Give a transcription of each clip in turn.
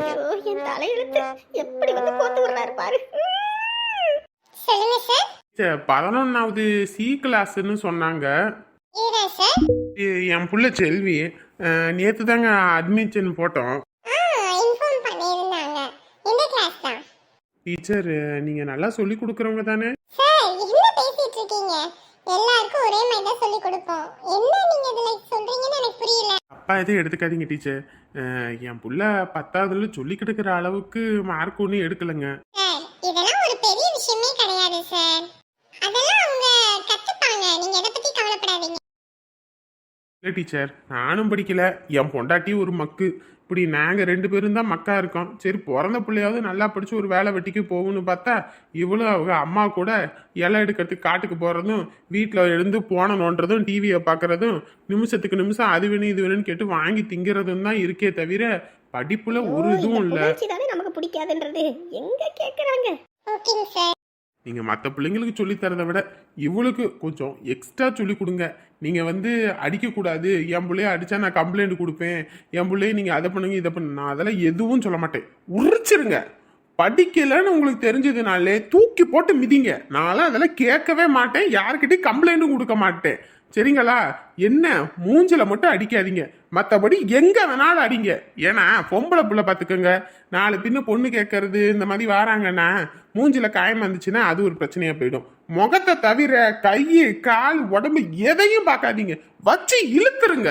ஐயோ என் தலையெழுத்து எப்படி வந்து கோத்து விடுறாரு பாரு. சொல்லுங்க சார். டீச்சர் பதினொன்னாவது சி கிளாஸ்ன்னு சொன்னாங்க. ஏதா சார்? என் புள்ள செல்வி நேற்று தாங்க அட்மிஷன் போட்டோம். ஆ இன்ஃபார்ம் பண்ணியிருந்தாங்க. எந்த கிளாஸ் தான்? டீச்சர் நீங்கள் நல்லா சொல்லி கொடுக்குறவங்க தானே? சார் என்ன பேசிட்டு இருக்கீங்க? எல்லாருக்கும் ஒரே மாதிரி தான் சொல்லி கொடுப்போம். என்ன நீங்க இதுல சொல்றீங்கன்னு எனக்கு புரியல. தப்பாக எதுவும் எடுத்துக்காதீங்க டீச்சர் என் புள்ள பத்தாவதுல சொல்லி கொடுக்குற அளவுக்கு மார்க் ஒன்றும் எடுக்கலைங்க. சார் இதெல்லாம் ஒரு பெரிய விஷயமே கிடையாது சார். அதெல்லாம் அவங்க கத்துப்பாங்க. நீங்க எதை பத்தி இல்லை டீச்சர் நானும் படிக்கல. என் பொண்டாட்டி ஒரு மக்கு. இப்படி நாங்கள் ரெண்டு பேரும் தான் மக்கா இருக்கோம். சரி பிறந்த பிள்ளையாவது நல்லா படித்து ஒரு வேலை வெட்டிக்கு போகும்னு பார்த்தா இவளும் அவங்க அம்மா கூட இலை எடுக்கிறதுக்கு காட்டுக்கு போகிறதும் வீட்டில் எழுந்து போன நோண்டுறதும் டிவியை பார்க்குறதும் நிமிஷத்துக்கு நிமிஷம் அது வேணும் இது வேணும்னு கேட்டு வாங்கி திங்கிறதும் தான் இருக்கே தவிர படிப்புல ஒரு இதுவும் இல்லை. நமக்கு பிடிக்காதுன்றது? எங்க ஓகேங்க சார் நீங்கள் மற்ற பிள்ளைங்களுக்கு சொல்லித்தரதை விட இவளுக்கு கொஞ்சம் எக்ஸ்ட்ரா சொல்லி கொடுங்க. நீங்கள் வந்து அடிக்கக்கூடாது என் பிள்ளைய அடித்தா நான் கம்ப்ளைண்ட் கொடுப்பேன். என் பிள்ளைய நீங்கள் அதை பண்ணுங்க இதை பண்ணு நான் அதெல்லாம் எதுவும் சொல்ல மாட்டேன். உரிச்சிருங்க. படிக்கலைன்னு உங்களுக்கு தெரிஞ்சதுனாலே தூக்கி போட்டு மிதிங்க. நான்லாம் அதெல்லாம் கேட்கவே மாட்டேன். யாருக்கிட்டையும் கம்ப்ளைண்ட்டும் கொடுக்க மாட்டேன். சரிங்களா? என்ன? மூஞ்சில மட்டும் அடிக்காதீங்க. மற்றபடி எங்கே வேணாலும் அடிங்க. ஏன்னா பொம்பளை புள்ள பார்த்துக்கோங்க. நாலு பின்ன பொண்ணு கேட்கறது இந்த மாதிரி வராங்கன்னா மூஞ்சில காயம் வந்துச்சுன்னா அது ஒரு பிரச்சனையாக போயிடும். முகத்தை தவிர கை கால் உடம்பு எதையும் பார்க்காதீங்க. வச்சு இழுத்துருங்க.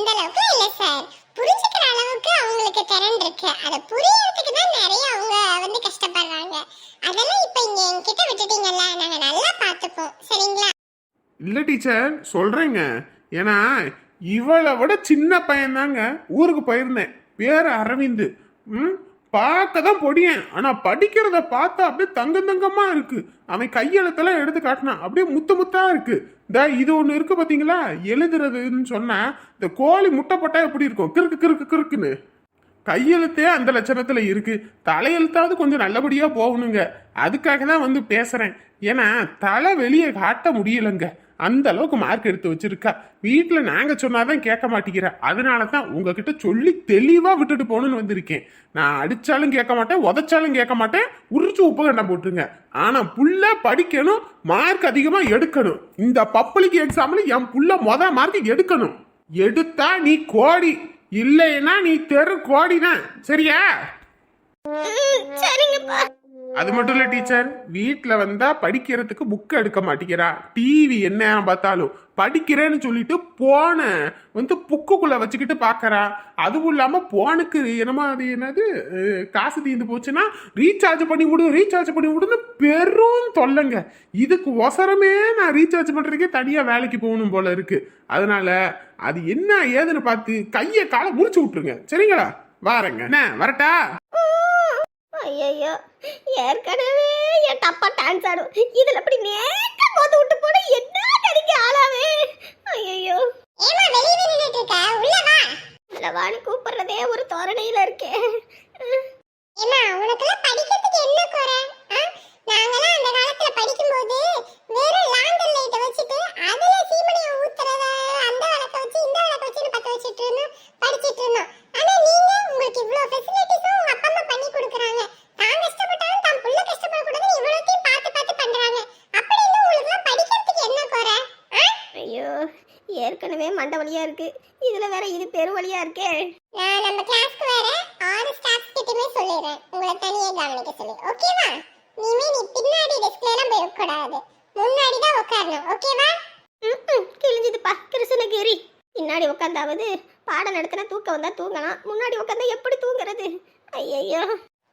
அந்த அளவுக்கு இல்ல சார் புரிஞ்சுக்கிற அளவுக்கு அவங்களுக்கு திறன் இருக்கு. அதை புரியறதுக்கு தான் நிறைய அவங்க வந்து கஷ்டப்படுறாங்க. அதெல்லாம் இப்போ இங்க என்கிட்ட விட்டுட்டீங்கல்ல. நாங்க நல்லா பார்த்துப்போம். சரிங்களா? இல்லை டீச்சர் சொல்றேங்க. ஏன்னா இவளை விட சின்ன பையன்தாங்க. ஊருக்கு போயிருந்தேன். பேர் அரவிந்த். ம்? பார்க்க தான் பொடியன். ஆனால் படிக்கிறத பார்த்தா அப்படியே தங்க தங்கமா இருக்கு. அவன் கையெழுத்தெல்லாம் எடுத்து காட்டினான். அப்படியே முத்து முத்தா இருக்கு. இந்த இது ஒன்று இருக்கு பார்த்தீங்களா எழுதுறதுன்னு சொன்னா இந்த கோழி முட்டை போட்டா எப்படி இருக்கும்? கிறுக்கு கிறுக்கு கிறுக்குன்னு. கையெழுத்தே அந்த லட்சணத்துல இருக்கு. தலையெழுத்தாவது கொஞ்சம் நல்லபடியா போகணுங்க. அதுக்காக தான் வந்து பேசுறேன். ஏன்னா தலை வெளியே காட்ட முடியலங்க. அந்த அளவுக்கு மார்க் எடுத்து வச்சிருக்கா? வீட்டில் நாங்கள் சொன்னாதான் கேட்க மாட்டேங்கிறேன் அதனால தான் உங்ககிட்ட சொல்லி தெளிவாக விட்டுட்டு போகணும்னு வந்திருக்கேன். நான் அடித்தாலும் கேட்க மாட்டேன் உதைச்சாலும் கேட்க மாட்டேன். உரிச்சு உப்பு கண்டம் போட்டுருங்க. ஆனால் புள்ள படிக்கணும் மார்க் அதிகமாக எடுக்கணும். இந்த பப்ளிக் எக்ஸாமில் என் புள்ள மொதல் மார்க் எடுக்கணும். எடுத்தா நீ கோடி இல்லைன்னா நீ தெரு கோடி தான் சரியா சரிங்கப்பா. அது மட்டும் இல்ல டீச்சர் வீட்டுல வந்தா படிக்கிறதுக்கு புக் எடுக்க மாட்டேங்கிறா. டிவி என்ன பார்த்தாலும் படிக்கிறேன்னு சொல்லிட்டு போன வந்து புக்குக்குள்ள வச்சுக்கிட்டு பாக்கறா அதுவும் இல்லாம போனுக்கு என்னமா அது என்னது காசு தீர்ந்து போச்சுன்னா ரீசார்ஜ் பண்ணி விடு ரீசார்ஜ் பண்ணி விடுன்னு பெரும் தொல்லைங்க. இதுக்கு ஒசரமே நான் ரீசார்ஜ் பண்றதுக்கே தனியா வேலைக்கு போகணும் போல இருக்கு. அதனால அது என்ன ஏதுன்னு பார்த்து கையை காலை முடிச்சு விட்டுருங்க. சரிங்களா? வாரங்க. என்ன வரட்டா? ஐயோ ஏற்கனவே என் டப்பா டான்ஸ் ஆடும். இதுல அப்படி நேக்க மோது விட்டு போட என்ன நடிக்க ஆளாவே? ஐயோ ஏமா வெளியே நின்னுட்டு இருக்க? உள்ள வா. கூப்பிடுறதே ஒரு தோரணையில இருக்கேன் ஏமா உனக்கெல்லாம் படிக்கிறதுக்கு என்ன குறை ஆ? நாங்கெல்லாம் அந்த காலத்துல படிக்கும்போது வெறும் லாண்டர் லைட்டை வச்சுட்டு அதுல சீமனையை ஊத்துறத அந்த விளக்க வச்சு இந்த விளக்க வச்சு பத்த வச்சுட்டு இருந்தோம் படிச்சிட்டு இருந்தோம் ஆனா நீங்க உங்களுக்கு இவ்ளோ ஃபெசிலிட்டிஸும் உங்க அப்பா அம்மா பண்ணி கொடுக்குறாங்க தான் கஷ்டப்பட்டாலும் தான் புள்ள கஷ்டப்படக்கூடாதுன்னு இவ்வளோத்தையும் பார்த்து பார்த்து பண்றாங்க அப்படி இன்னும் உங்களுக்குலாம் படிக்கிறதுக்கு என்ன குறை ஆ? ஐயோ ஏற்கனவே மண்டை வலியா இருக்கு இதுல வேற வலியா இருக்கே? நான் நம்ம கிளாஸ்க்கு வர ஆறு ஸ்டாஃப்ஸ் கிட்டயுமே சொல்லிடுறேன். உங்களை தனியே கவனிக்க சொல்லி. ஓகேவா நீமே நீ பின்னாடி டெஸ்க்ல எல்லாம் போய் உட்காராது. முன்னாடி தான் உட்காரணும். ஓகேவா ம்ம், கிழிஞ்சுதுப்பா கிருஷ்ணகிரி பின்னாடி உட்காந்தாவது பாடம் நடத்தினா தூக்கம் வந்தா தூங்கலாம். முன்னாடி உட்காந்தா எப்படி தூங்குறது? ஐயையோ.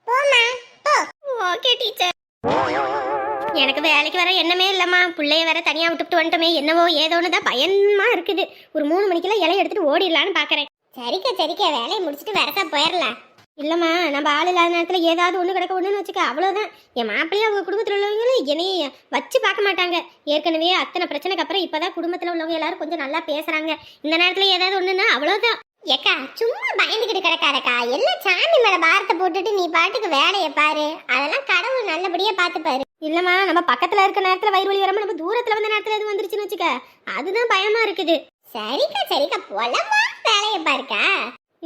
போமா போ. ஓகே டீச்சர் எனக்கு வேலைக்கு வர எண்ணமே இல்லம்மா. பிள்ளைய வேற தனியா விட்டுட்டு வந்துட்டோமே. என்னவோ ஏதோன்னு தான் பயமா இருக்குது. ஒரு மூணு மணிக்கெல்லாம் இலைய எடுத்துட்டு ஓடிடலான்னு பாக்குறேன். சரிக்கா சரிக்கா. வேலையை முடிச்சுட்டு வரசா போயிடலாம் இல்லைம்மா நம்ம ஆள் இல்லாத நேரத்தில் ஏதாவது ஒன்று கிடக்க ஒன்றுன்னு வச்சுக்க அவ்வளோதான் என் மாப்பிள்ளையும் அவங்க குடும்பத்தில் உள்ளவங்களும் என்னைய வச்சு பார்க்க மாட்டாங்க. ஏற்கனவே அத்தனை பிரச்சனைக்கு அப்புறம் இப்பதான் குடும்பத்தில் உள்ளவங்க எல்லாரும் கொஞ்சம் நல்லா பேசுகிறாங்க இந்த நேரத்தில் ஏதாவது ஒன்றுன்னா அவ்வளோதான் ஏக்கா சும்மா பயந்துக்கிட்டு கிடக்காதக்கா. எல்லாம் சாமி மேலே பாரத்தை போட்டுட்டு நீ பாட்டுக்கு வேலையை பாரு. அதெல்லாம் கடவுள் நல்லபடியாக பார்த்துப்பாரு. இல்லைம்மா நம்ம பக்கத்தில் இருக்க நேரத்தில் வயிறு வலி வராமல் நம்ம தூரத்தில் வந்த நேரத்தில் எதுவும் வந்துருச்சுன்னு வச்சுக்க. அதுதான் பயமாக இருக்குது. சரிக்கா சரிக்கா. பொலமா வேலையை பாருக்கா.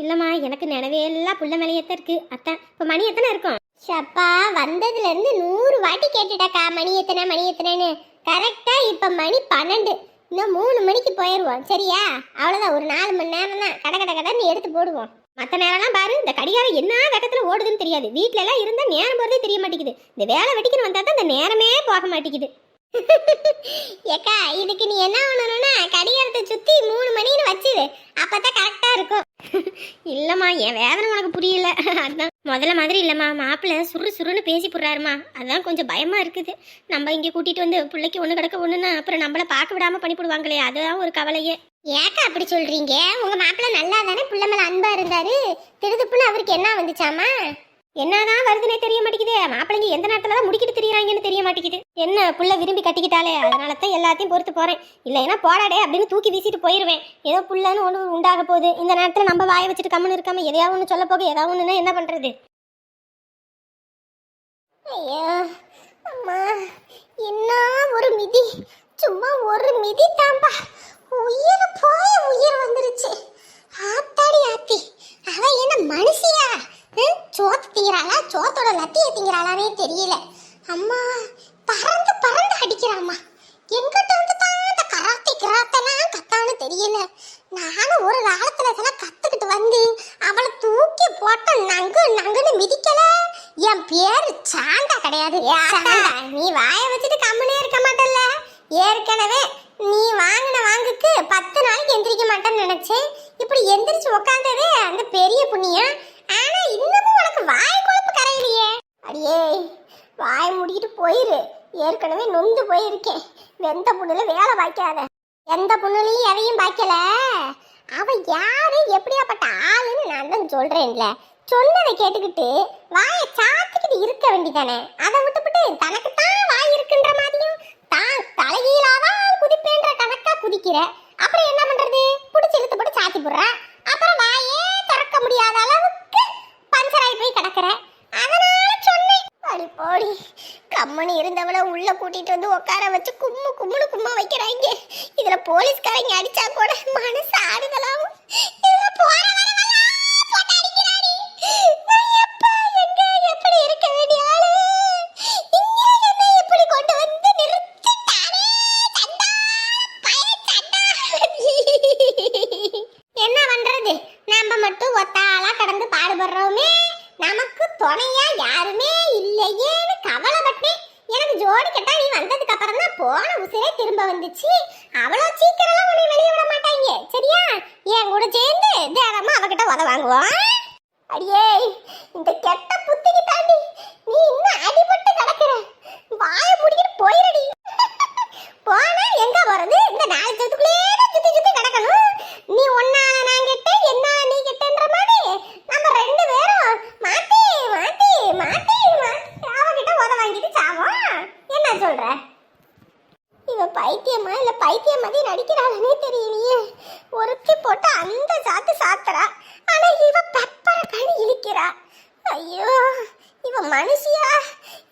இல்லம்மா எனக்கு நினைவே எல்லாம் புள்ள மேலையத்தான் இருக்கு. அத்தான். இப்ப மணி எத்தனை இருக்கும்? ஷப்பா வந்ததுல இருந்து நூறு வாட்டி கேட்டுட்டாக்கா. மணி எத்தனை மணி எத்தனைன்னு. கரெக்டா இப்ப மணி பன்னெண்டு. இன்னும் மூணு மணிக்கு போயிடுவோம் சரியா? அவ்வளவுதான். ஒரு நாலு மணி நேரம் தான் கட கட கடன்னு எடுத்து போடுவோம். மற்ற நேரம்லாம் பாரு இந்த கடிகாரம் என்ன வேகத்துல ஓடுதுன்னு தெரியாது. வீட்ல எல்லாம் இருந்தா நேரம் போறதே தெரிய மாட்டேங்குது. இந்த வேலை வெட்டிக்கணும் வந்தா தான் இந்த நேரமே போக மாட்டேங்குது. ஏக்கா இதுக்கு நீ என்ன பண்ணணும்னா கடிகாரத்தை சுத்தி மூணு மணின்னு வச்சிரு. அப்பதான் கரெக்டா இருக்கும். இல்லம்மா என் வேதனை உனக்கு புரியல. அதான் முதல்ல மாதிரி இல்லம்மா. மாப்பிள்ள சுரு சுருன்னு பேசி போடுறாருமா. அதான் கொஞ்சம் பயமா இருக்குது. நம்ம இங்க கூட்டிட்டு வந்து பிள்ளைக்கு ஒண்ணு கிடக்க ஒண்ணுன்னா அப்புறம் நம்மள பார்க்க விடாம பண்ணி போடுவாங்களே அதுதான் ஒரு கவலையே. ஏக்கா அப்படி சொல்றீங்க? உங்க மாப்பிள்ள நல்லா தானே பிள்ளை மேல அன்பா இருந்தாரு. திருதுப்புன்னு அவருக்கு என்ன வந்துச்சாமா என்னதான் வருதுன்னே தெரிய மாட்டேங்குது. மாப்பிள்ளைங்க எந்த நேரத்துல தான் முடிக்கிட்டு தெரியறாங்கன்னு தெரிய மாட்டேங்குது. என்ன புள்ள விரும்பி கட்டிக்கிட்டாலே அதனால தான் எல்லாத்தையும் பொறுத்து போறேன். இல்லைன்னா போடாடே அப்படின்னு தூக்கி வீசிட்டு போயிடுவேன் ஏதோ புள்ளன்னு ஒன்று உண்டாக போகுது. இந்த நேரத்துல நம்ம வாயை வச்சுட்டு கம்முன்னு இருக்காம எதையாவது ஒன்று சொல்ல போக ஏதாவது ஒன்றுன்னா என்ன பண்றது? ஐயோ அம்மா என்ன ஒரு மிதி? சும்மா ஒரு மிதி தாம்பா உயிர் வந்துருச்சு ஆத்தாடி ஆத்தி அவ என்ன மனுஷியா ஹம்? சோத்து திங்கிறாளா சோத்தோட லத்திய திங்கிறாளானே தெரியல அம்மா பறந்து பறந்து அடிக்கிறாம்மா எங்கிட்ட வந்து தான் இந்த கராத்தே கிராத்தெல்லாம் கத்தான்னு தெரியல நானும் ஒரு காலத்துல இதெல்லாம் கத்துக்கிட்டு வந்து அவளை தூக்கி போட்ட நங்கு நங்குன்னு மிதிக்கல என் பேரு சாந்தா கிடையாது. நீ வாய வச்சுட்டு கம்முனே இருக்க மாட்டல்ல. ஏற்கனவே நீ வாங்கின வாங்குக்கு பத்து நாளைக்கு எந்திரிக்க மாட்டேன்னு நினைச்சேன். இப்படி எந்திரிச்சு உக்காந்ததே அந்த பெரிய புண்ணியம். ஆனா இன்னமும் உனக்கு வாய் கொழுப்பு கரையிலையே. அடியே வாய் முடிக்கிட்டு போயிரு. ஏற்கனவே நொந்து போயிருக்கேன். வெந்த புண்ணுல வேலை பாய்க்காத. எந்த புண்ணுலையும் எதையும் பாய்க்கல. அவ யாரு? எப்படியாப்பட்ட ஆளுன்னு நான் தான் சொல்றேன்ல. சொன்னதை கேட்டுக்கிட்டு வாயை சாத்திக்கிட்டு இருக்க வேண்டிதானே? அதை விட்டுவிட்டு தனக்கு தான் வாய் இருக்குன்ற மாதிரியும் தான் தலைகீழாதான் குதிப்பேன்ற கணக்கா குதிக்கிற. அப்புறம் என்ன பண்றது? பிடிச்சி இழுத்து போட்டு சாத்தி போடுற. அப்புறம் வாயே திறக்க முடியாத அளவுக்கு பஞ்சராய் போய் கிடக்குற. அதனால சொன்னேன். அடி போடி கம்மனு இருந்தவளை உள்ள கூட்டிட்டு வந்து உட்கார வச்சு கும்மு கும்முனு கும்மா வைக்கிறாங்க இதுல போலீஸ்காரங்க அடிச்சா கூட மனசு ஆறுதலாகும் இதுல போற. அவ்வளோ சீக்கிரம்லாம் உன்னை வெளியே விட மாட்டாங்க. சரியா? என் கூட சேர்ந்து தேவமா அவகிட்ட உத வாங்குவோம் அடியே இந்த கெட்ட புத்திக்கு தாண்டி நீ இன்னும் அடிபட்டு கிடக்குற வாயை முடிக்கிட்டு போயிரடி போனா எங்க போறது இந்த நாலு சத்துக்குள்ளே சுத்தி சுத்தி கிடக்கணும் நீ ஒன்னால நான் கெட்ட என்னால நீ கெட்டன்ற மாதிரி நம்ம ரெண்டு பேரும் மாத்தி மாத்தி மாத்தி மாத்தி அவகிட்ட உத வாங்கிட்டு சாவோம் என்ன சொல்ற இவ பைத்தியமா இல்ல பைத்தியம் மாதிரி நடிக்கிறாளே தெரியலையே ஒருத்தி போட்டு அந்த சாத்து சாத்துறா ஆனா இவ பெப்பர கணி இழிக்கிறா ஐயோ இவ மனுஷியா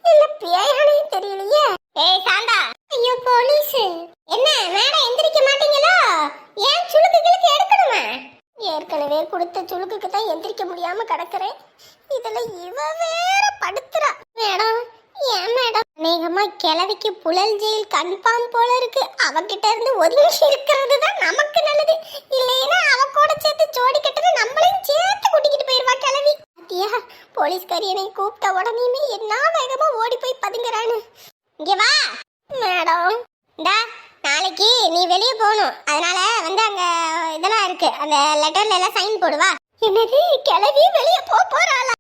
இல்ல பேயானே தெரியலையே ஏய் சாந்தா ஐயோ போலீஸ் என்ன மேடம் எந்திரிக்க மாட்டீங்களோ ஏன் சுளுக்கு கிழக்கு எடுக்கணுமா ஏற்கனவே கொடுத்த சுளுக்குக்கு தான் எந்திரிக்க முடியாம கிடக்குறேன். இதுல இவ வேற படுத்துறா. மேடம் ஏன் மேடம் அநேகமா கிழவிக்கு புழல் ஜெயில் கன்ஃபார்ம் போல இருக்கு. அவகிட்ட இருந்து ஒதுங்கி இருக்கிறது தான் நமக்கு நல்லது. இல்லைன்னா அவ கூட சேர்த்து ஜோடி கட்டுறது நம்மளையும் சேர்த்து கூட்டிக்கிட்டு போயிருவா கிழவி. பாத்தியா? போலீஸ்காரி என்னை கூப்பிட்ட உடனேயுமே என்ன வேகமா ஓடி போய் பதுங்குறான்னு. இங்க வா. மேடம் டா நாளைக்கு நீ வெளியே போகணும். அதனால வந்து அங்க இதெல்லாம் இருக்கு. அந்த லெட்டர்ல எல்லாம் சைன் போடுவா என்னது கிளவி வெளியே போக போறாளா?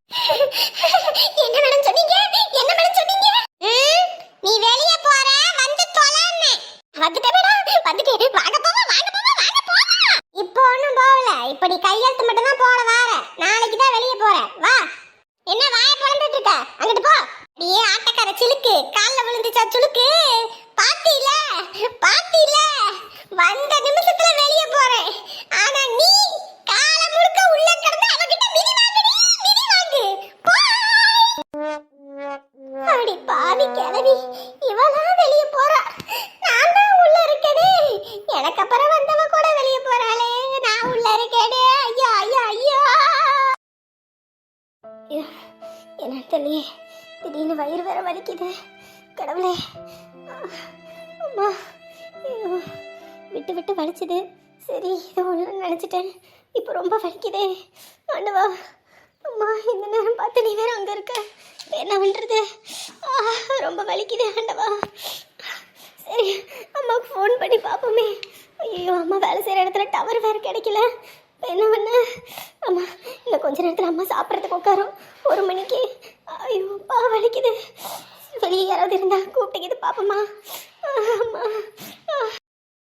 என்ன தெரியலையே. திடீர்னு வயிறு வேற வலிக்குது. கடவுளே. அம்மா. விட்டு விட்டு வலிச்சுது. சரி இது ஒன்று நினச்சிட்டேன். இப்போ ரொம்ப வலிக்குதே. ஆண்டவா. அம்மா இந்த நேரம் பார்த்து நீ வேற அங்கே இருக்க. என்ன பண்ணுறது ரொம்ப வலிக்குது ஆண்டவா. சரி அம்மாவுக்கு ஃபோன் பண்ணி பார்ப்போமே. ஐயோ அம்மா வேலை செய்கிற இடத்துல டவர் வேறு கிடைக்கல. இப்போ என்ன பண்ண? அம்மா இன்னும் கொஞ்ச நேரத்தில் அம்மா சாப்பிட்றதுக்கு உட்காரும். ஒரு மணிக்கு. ஐயோ பா வலிக்குது. வெளியே யாராவது இருந்தால் கூப்பிட்டுக்கிது பாப்பம்மா. அம்மா.